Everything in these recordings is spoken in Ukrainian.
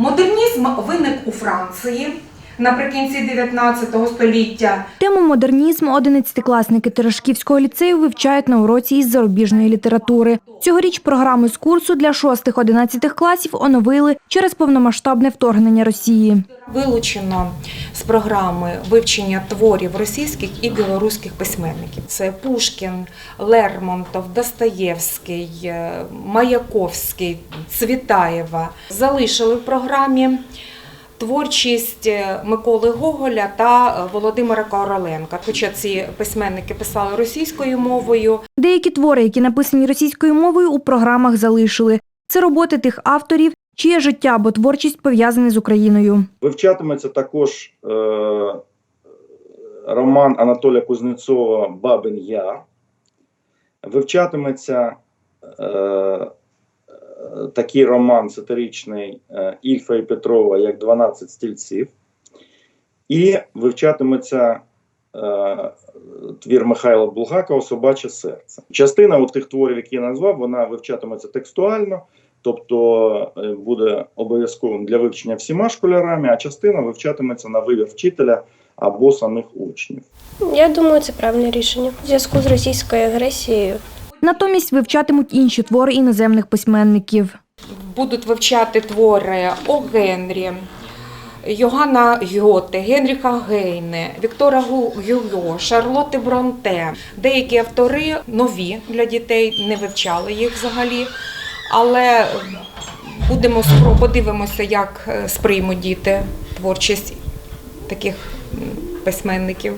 Модернізм виник у Франції наприкінці 19 століття. Тему модернізму одинадцятикласники Терешківського ліцею вивчають на уроці із зарубіжної літератури. Цьогоріч програму з курсу для 6-11 класів оновили через повномасштабне вторгнення Росії. Вилучено з програми вивчення творів російських і білоруських письменників. Це Пушкін, Лермонтов, Достоєвський, е, Маяковський, Цвітаєва. Залишили в програмі творчість е, Миколи Гоголя та е, Володимира Короленка. Хоча ці письменники писали російською мовою, Деякі твори, які написані російською мовою, у програмах залишили. Це роботи тих авторів, чиє життя або творчість пов'язані з Україною. Вивчатиметься також е, роман Анатолія Кузнєцова Бабин Яр. Вивчатиметься е, такий роман сатиричний е, Ільфа і Петрова як 12 стільців. І вивчатиметься е, твір Михайла Булгакова Собаче серце. Частина от тих творів, які я назвав, вона вивчатиметься текстуально. Тобто е, буде обов'язковим для вивчення всіма школярами, а частина вивчатиметься на вибір вчителя або самих учнів. Я думаю, це правильне рішення. У зв'язку з російською агресією Натомість вивчатимуть інші твори іноземних письменників. будуть вивчати твори О. Генрі, Йоганна Гьоте, Генріха Гейне, Віктора Гюго, Шарлотти Бронте. Деякі автори нові для дітей, не вивчали їх взагалі. Але будемо подивимося, як е, сприймуть діти творчість таких письменників.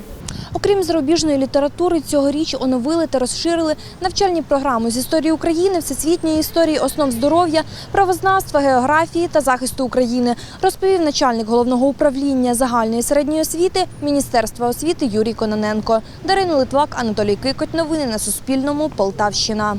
Окрім зарубіжної літератури, цьогоріч оновили та розширили навчальні програми з історії України, всесвітньої історії, основ здоров'я, правознавства, географії та захисту України, розповів начальник головного управління загальної середньої освіти Міністерства освіти Юрій Кононенко. Дарина Литвак, Анатолій Кикоть. Новини на Суспільному. Полтавщина.